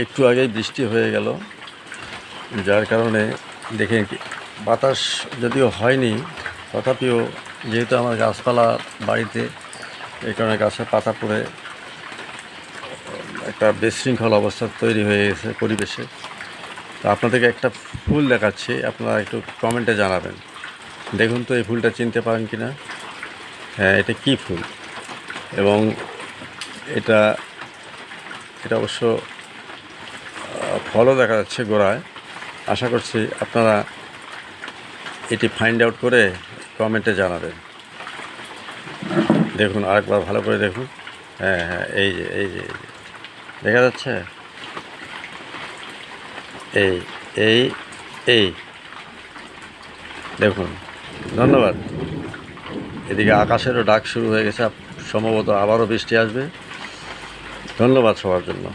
একটু আগেই বৃষ্টি হয়ে গেল, যার কারণে দেখে বাতাস যদিও হয়নি, তথাপিও যেহেতু আমার গাছপালা বাড়িতে, এই কারণে গাছের পাতা পড়ে একটা বিশৃঙ্খল অবস্থা তৈরি হয়ে গেছে পরিবেশে। তো আপনাদেরকে একটা ফুল দেখাচ্ছি, আপনারা একটু কমেন্টে জানাবেন। দেখুন তো এই ফুলটা চিনতে পারেন কি না হ্যাঁ এটা কী ফুল? এবং এটা এটা অবশ্য ফলও দেখা যাচ্ছে গোড়ায়। আশা করছি আপনারা এটি ফাইন্ড আউট করে কমেন্টে জানাবেন। দেখুন, আরেকবার ভালো করে দেখুন। হ্যাঁ হ্যাঁ এই যে এই যে দেখা যাচ্ছে? এই এই এই। দেখুন, ধন্যবাদ। এদিকে আকাশেরও ডাক শুরু হয়ে গেছে সম্ভবত আবারও বৃষ্টি আসবে। ধন্যবাদ সবার জন্য।